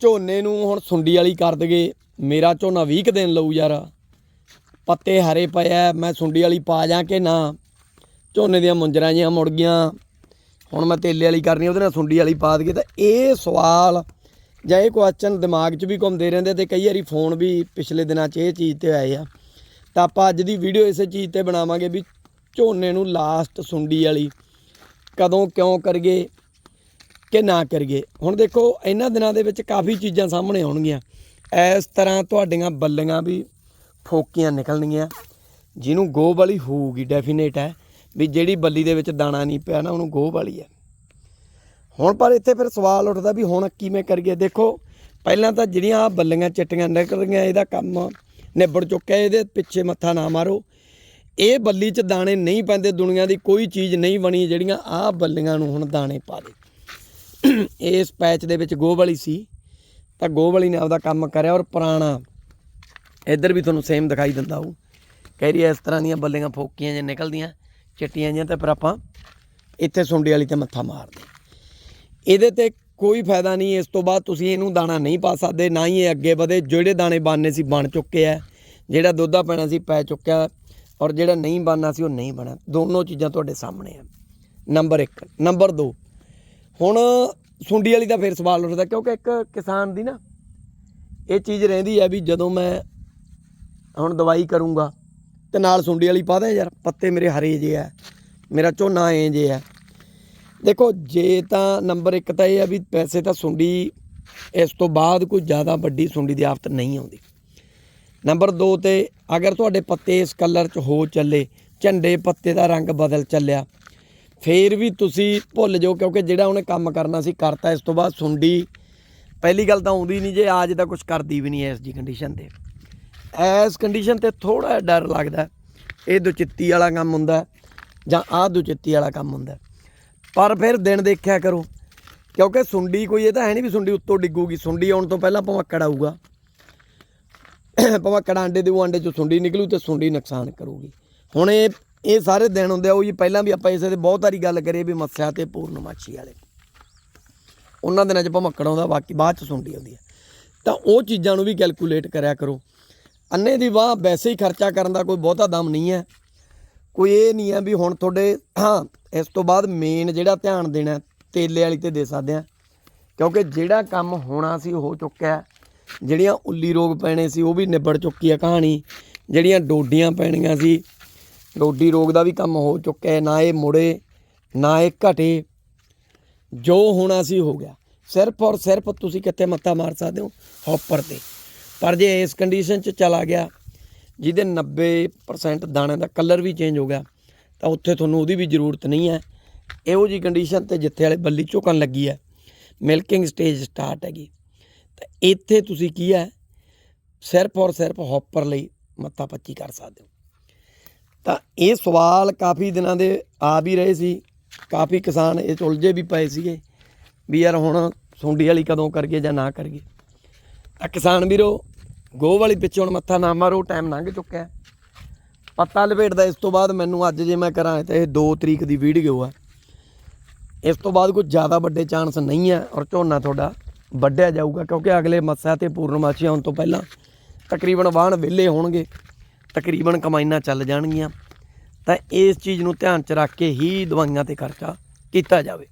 ਝੋਨੇ ਨੂੰ ਹੁਣ ਸੁੰਡੀ ਵਾਲੀ ਕਰ ਦਗੇ। ਮੇਰਾ ਝੋਨਾ 20 ਕੁ ਦਿਨ ਲਊ ਯਾਰ। ਪੱਤੇ ਹਰੇ ਪਏ ਆ, ਮੈਂ ਸੁੰਡੀ ਵਾਲੀ ਪਾ ਜਾਂ ਕਿ ਨਾ? ਝੋਨੇ ਦੀਆਂ ਮੁੰਜਰਾਂ ਜੀਆਂ ਮੁੜ ਗਈਆਂ। ਹੁਣ ਮੈਂ ਤੇਲੇ ਵਾਲੀ ਕਰਨੀ, ਉਹਦੇ ਨਾਲ ਸੁੰਡੀ ਵਾਲੀ ਪਾ ਦਈਏ ਤਾਂ ਇਹ ਸਵਾਲ ਜਾਂ ਇਹ ਕੁਐਸਚਨ ਦਿਮਾਗ 'ਚ ਵੀ ਘੁੰਮਦੇ ਰਹਿੰਦੇ ਤੇ ਕਈ ਵਾਰੀ ਫੋਨ ਵੀ ਪਿਛਲੇ ਦਿਨਾਂ 'ਚ ਇਹ ਚੀਜ਼ ਤੇ ਆਏ ਆ। ਤਾਂ ਆਪਾਂ ਅੱਜ ਦੀ ਵੀਡੀਓ ਇਸੇ ਚੀਜ਼ ਤੇ ਬਣਾਵਾਂਗੇ ਵੀ ਝੋਨੇ ਨੂੰ ਲਾਸਟ ਸੁੰਡੀ ਵਾਲੀ ਕਦੋਂ ਕਿਉਂ ਕਰੀਏ? ਕਿ ਨਾ ਕਰੀਏ। ਹੁਣ ਦੇਖੋ, ਇਹਨਾਂ ਦਿਨਾਂ ਦੇ ਵਿੱਚ ਕਾਫੀ ਚੀਜ਼ਾਂ ਸਾਹਮਣੇ ਆਉਣਗੀਆਂ। ਇਸ ਤਰ੍ਹਾਂ ਤੁਹਾਡੀਆਂ ਬੱਲੀਆਂ ਵੀ ਫੋਕੀਆਂ ਨਿਕਲਣਗੀਆਂ। ਜਿਹਨੂੰ ਗੋਹ ਵਾਲੀ ਹੋਊਗੀ ਡੈਫੀਨੇਟ ਹੈ, ਵੀ ਜਿਹੜੀ ਬੱਲੀ ਦੇ ਵਿੱਚ ਦਾਣਾ ਨਹੀਂ ਪਿਆ ਨਾ, ਉਹਨੂੰ ਗੋਹ ਵਾਲੀ ਹੈ। ਹੁਣ ਪਰ ਇੱਥੇ ਫਿਰ ਸਵਾਲ ਉੱਠਦਾ ਵੀ ਹੁਣ ਕਿਵੇਂ ਕਰੀਏ? ਦੇਖੋ, ਪਹਿਲਾਂ ਤਾਂ ਜਿਹੜੀਆਂ ਆ ਬੱਲੀਆਂ ਚਿੱਟੀਆਂ ਨਿਕਲ ਰਹੀਆਂ ਇਹਦਾ ਕੰਮ ਨਿਬੜ ਚੁੱਕਿਆ, ਇਹਦੇ ਪਿੱਛੇ ਮੱਥਾ ਨਾ ਮਾਰੋ। ਇਹ ਬੱਲੀ 'ਚ ਦਾਣੇ ਨਹੀਂ ਪੈਂਦੇ ਦੁਨੀਆ ਦੀ, ਕੋਈ ਚੀਜ਼ ਨਹੀਂ ਬਣੀ, ਜਿਹੜੀਆਂ ਆਹ ਬੱਲੀਆਂ ਨੂੰ ਹੁਣ ਦਾਣੇ ਪਾ ਦੇ ਇਸ ਪੈਚ ਦੇ ਵਿੱਚ ਗੋਹ ਸੀ, ਤਾਂ ਗੋਹ ਨੇ ਆਪਦਾ ਕੰਮ ਕਰਿਆ ਔਰ ਪੁਰਾਣਾ ਇੱਧਰ ਵੀ ਤੁਹਾਨੂੰ ਸੇਮ ਦਿਖਾਈ ਦਿੰਦਾ ਉਹ ਕਹਿ ਰਹੀ ਇਸ ਤਰ੍ਹਾਂ ਦੀਆਂ ਬੱਲੀਆਂ ਫੋਕੀਆਂ ਜਿਹੀਆਂ ਨਿਕਲਦੀਆਂ, ਚਿੱਟੀਆਂ ਜਿਹੀਆਂ ਤੇ ਫਿਰ ਆਪਾਂ ਇੱਥੇ ਸੁੰਡੀ ਵਾਲੀ ਤੇ ਮੱਥਾ ਮਾਰਦੇ ਇਹਦੇ ਤੇ ਕੋਈ ਫਾਇਦਾ ਨਹੀਂ, ਇਸ ਤੋਂ ਬਾਅਦ ਤੁਸੀਂ ਇਹਨੂੰ ਦਾਣਾ ਨਹੀਂ ਪਾ ਸਕਦੇ, ਨਾ ਹੀ ਇਹ ਅੱਗੇ ਵਧੇ। ਜਿਹੜੇ ਦਾਣੇ ਬਣਨੇ ਸੀ, ਬਣ ਚੁੱਕੇ ਆ। ਜਿਹੜਾ ਦੁੱਧਾ ਪੈਣਾ ਸੀ, ਪੈ ਚੁੱਕਿਆ। ਔਰ ਜਿਹੜਾ ਨਹੀਂ ਬਣਨਾ ਸੀ, ਉਹ ਨਹੀਂ ਬਣਾ। ਦੋਨੋਂ ਚੀਜ਼ਾਂ ਤੁਹਾਡੇ ਸਾਹਮਣੇ ਆ। ਨੰਬਰ 1 ਨੰਬਰ 2 ਹੁਣ ਸੁੰਡੀ ਵਾਲੀ ਦਾ ਫਿਰ ਸਵਾਲ ਉੱਠਦਾ, ਕਿਉਂਕਿ ਇੱਕ ਕਿਸਾਨ ਦੀ ਨਾ ਇਹ ਚੀਜ਼ ਰਹਿੰਦੀ ਹੈ ਵੀ ਜਦੋਂ ਮੈਂ ਹੁਣ ਦਵਾਈ ਕਰੂੰਗਾ ਤੇ ਨਾਲ ਸੁੰਡੀ ਵਾਲੀ ਪਾ ਦੇ ਯਾਰ, ਪੱਤੇ ਮੇਰੇ ਹਰੇ ਜੇ ਆ, ਮੇਰਾ ਝੋਨਾ ਐ ਜੇ ਆ। ਦੇਖੋ, ਜੇ ਤਾਂ ਨੰਬਰ 1 ਤਾਂ ਇਹ ਆ ਵੀ ਪੈਸੇ ਤਾਂ ਸੁੰਡੀ, ਇਸ ਤੋਂ ਬਾਅਦ ਕੋਈ ਜ਼ਿਆਦਾ ਵੱਡੀ ਸੁੰਡੀ ਦੀ ਆਫਤ ਨਹੀਂ ਆਉਂਦੀ। ਨੰਬਰ 2 ਤੇ ਅਗਰ ਤੁਹਾਡੇ ਪੱਤੇ ਇਸ ਕਲਰ 'ਚ ਹੋ ਚੱਲੇ, ਝੰਡੇ ਪੱਤੇ ਦਾ ਰੰਗ ਬਦਲ ਚੱਲਿਆ ਫੇਰ ਵੀ ਤੁਸੀਂ ਭੁੱਲ ਜਾਓ, ਕਿਉਂਕਿ ਜਿਹੜਾ ਉਹਨੇ ਕੰਮ ਕਰਨਾ ਸੀ, ਕਰਤਾ, ਇਸ ਤੋਂ ਬਾਅਦ ਸੁੰਡੀ। ਪਹਿਲੀ ਗੱਲ ਤਾਂ ਆਉਂਦੀ ਨਹੀਂ ਜੇ ਆਜ ਤਾਂ ਕੁਝ ਕਰਦੀ ਵੀ ਨਹੀਂ ਐਸ ਜੀ ਕੰਡੀਸ਼ਨ ਤੇ। ਐਸ ਕੰਡੀਸ਼ਨ ਤੇ ਥੋੜਾ ਡਰ ਲੱਗਦਾ, ਇਹ ਦੁਚਿੱਤੀ ਵਾਲਾ ਕੰਮ ਹੁੰਦਾ, ਜਾਂ ਆਹ ਦੁਚਿੱਤੀ ਵਾਲਾ ਕੰਮ ਹੁੰਦਾ। ਪਰ ਫਿਰ ਦਿਨ ਦੇਖਿਆ ਕਰੋ, ਕਿਉਂਕਿ ਸੁੰਡੀ ਕੋਈ, ਇਹ ਤਾਂ ਹੈ ਨਹੀਂ ਵੀ ਸੁੰਡੀ ਉੱਤੋਂ ਡਿੱਗੂਗੀ, ਸੁੰਡੀ ਆਉਣ ਤੋਂ ਪਹਿਲਾਂ ਭਮੱਕੜ ਆਊਗਾ। ਭਮੱਕੜ ਆਂਡੇ ਦੇ ਉਹ ਆਂਡੇ ਚੋਂ ਸੁੰਡੀ ਨਿਕਲੂ ਤੇ ਸੁੰਡੀ ਨੁਕਸਾਨ ਕਰੂਗੀ। ਹੁਣ ਇਹ ਇਹ ਸਾਰੇ ਦਿਨ ਹੁੰਦੇ ਆ, ਉਹ ਜੀ ਪਹਿਲਾਂ ਵੀ ਆਪਾਂ ਇਸੇ ਤੇ ਬਹੁਤ ਵਾਰੀ ਗੱਲ ਕਰੀਏ ਵੀ ਮੱਸਿਆ ਤੇ ਪੂਰਨਮਾਸ਼ੀ ਵਾਲੇ। ਉਹਨਾਂ ਦਿਨਾਂ 'ਚ ਭਮੱਕੜ ਆਉਂਦਾ ਬਾਕੀ ਬਾਅਦ 'ਚ ਸੁੰਡੀ ਆਉਂਦੀ ਹੈ ਤਾਂ ਉਹ ਚੀਜ਼ਾਂ ਨੂੰ ਵੀ ਕੈਲਕੂਲੇਟ ਕਰਿਆ ਕਰੋ। ਅੰਨੇ ਦੀ ਵਾਹ ਵੈਸੇ ਹੀ ਖਰਚਾ ਕਰਨ ਦਾ ਕੋਈ ਬਹੁਤਾ ਦਮ ਨਹੀਂ ਹੈ। ਕੋਈ ਇਹ ਨਹੀਂ ਹੈ ਵੀ ਹੁਣ ਤੁਹਾਡੇ, ਹਾਂ, ਇਸ ਤੋਂ ਬਾਅਦ ਮੇਨ ਜਿਹੜਾ ਧਿਆਨ ਦੇਣਾ ਤੇਲੇ ਵਾਲੀ ਤੇ ਦੇ ਸਕਦੇ ਆ ਕਿਉਂਕਿ ਜਿਹੜਾ ਕੰਮ ਹੋਣਾ ਸੀ ਹੋ ਚੁੱਕਿਆ ਜਿਹੜੀਆਂ ਉੱਲੀ ਰੋਗ ਪੈਣੇ ਸੀ, ਉਹ ਵੀ ਨਿਬੜ ਚੁੱਕੀ ਹੈ ਕਹਾਣੀ। ਜਿਹੜੀਆਂ ਡੋਡੀਆਂ ਪੈਣੀਆਂ ਸੀ ਰੋਡੀ ਰੋਗ ਦਾ ਵੀ ਕੰਮ ਹੋ ਚੁੱਕਿਆ ਹੈ, ਨਾ ਇਹ ਮੁੜੇ, ਨਾ ਇਹ ਘਟੇ। ਜੋ ਹੋਣਾ ਸੀ ਹੋ ਗਿਆ। ਸਿਰਫ ਔਰ ਸਿਰਫ ਤੁਸੀਂ ਕਿੱਥੇ ਮੱਥਾ ਮਾਰ ਸਕਦੇ ਹੋ? ਹੌਪਰ ਤੇ। ਪਰ ਜੇ ਇਸ ਕੰਡੀਸ਼ਨ 'ਚ ਚਲਾ ਗਿਆ, ਜਿਹਦੇ 90% ਦਾਣੇ ਦਾ ਕਲਰ ਵੀ ਚੇਂਜ ਹੋ ਗਿਆ, ਤਾਂ ਉੱਥੇ ਤੁਹਾਨੂੰ ਉਹਦੀ ਵੀ ਜ਼ਰੂਰਤ ਨਹੀਂ ਹੈ। ਇਹੋ ਜੀ ਕੰਡੀਸ਼ਨ ਤੇ ਜਿੱਥੇ ਵਾਲੇ ਬੱਲੀ ਝੁਕਣ ਲੱਗੀ ਹੈ ਮਿਲਕਿੰਗ ਸਟੇਜ ਸਟਾਰਟ ਹੈਗੀ। ਤਾਂ ਇੱਥੇ ਤੁਸੀਂ ਕੀ ਹੈ? ਸਿਰਫ ਔਰ ਸਿਰਫ ਹੌਪਰ ਲਈ ਮੱਥਾ ਪੱਚੀ ਕਰ ਸਕਦੇ ਹੋ। ਤਾਂ ਇਹ ਸਵਾਲ ਕਾਫੀ ਦਿਨਾਂ ਦੇ ਆ ਵੀ ਰਹੇ ਸੀ। ਕਾਫੀ ਕਿਸਾਨ ਇਹ ਉਲਝੇ ਵੀ ਪਏ ਸੀਗੇ ਵੀ ਯਾਰ ਹੁਣ ਸੁੰਡੀ ਵਾਲੀ ਕਦੋਂ ਕਰੀਏ ਜਾਂ ਨਾ ਕਰੀਏ। ਤਾਂ ਕਿਸਾਨ ਵੀਰੋ, ਗੋਹ ਵਾਲੀ ਪਿੱਛੇ ਹੁਣ ਮੱਥਾ ਨਾ ਮਾਰੋ ਟਾਈਮ ਲੰਘ ਚੁੱਕਿਆ। ਪੱਤਾ ਲਪੇਟਦਾ, ਇਸ ਤੋਂ ਬਾਅਦ ਮੈਨੂੰ ਅੱਜ ਜੇ ਮੈਂ ਕਰਾਂ ਤਾਂ ਇਹ 2 ਤਰੀਕ ਦੀ ਵੀਡੀਓ ਆ। ਇਸ ਤੋਂ ਬਾਅਦ ਕੋਈ ਜ਼ਿਆਦਾ ਵੱਡੇ ਚਾਂਸ ਨਹੀਂ ਹੈ ਔਰ ਝੋਨਾ ਤੁਹਾਡਾ ਵੱਢਿਆ ਜਾਊਗਾ ਕਿਉਂਕਿ ਅਗਲੇ ਮੱਸਿਆ ਤੇ ਪੂਰਨਮਾਸ਼ੀ ਆਉਣ ਤੋਂ ਪਹਿਲਾਂ ਤਕਰੀਬਨ ਵਾਹਣ ਵਿਹਲੇ ਹੋਣਗੇ। ਤਕਰੀਬਨ ਕਮਾਈਆਂ ਚੱਲ ਜਾਣਗੀਆਂ, ਤਾਂ ਇਸ ਚੀਜ਼ ਨੂੰ ਧਿਆਨ ਚ ਰੱਖ ਕੇ ਹੀ ਦਵਾਈਆਂ ਤੇ ਖਰਚਾ ਕੀਤਾ ਜਾਵੇ।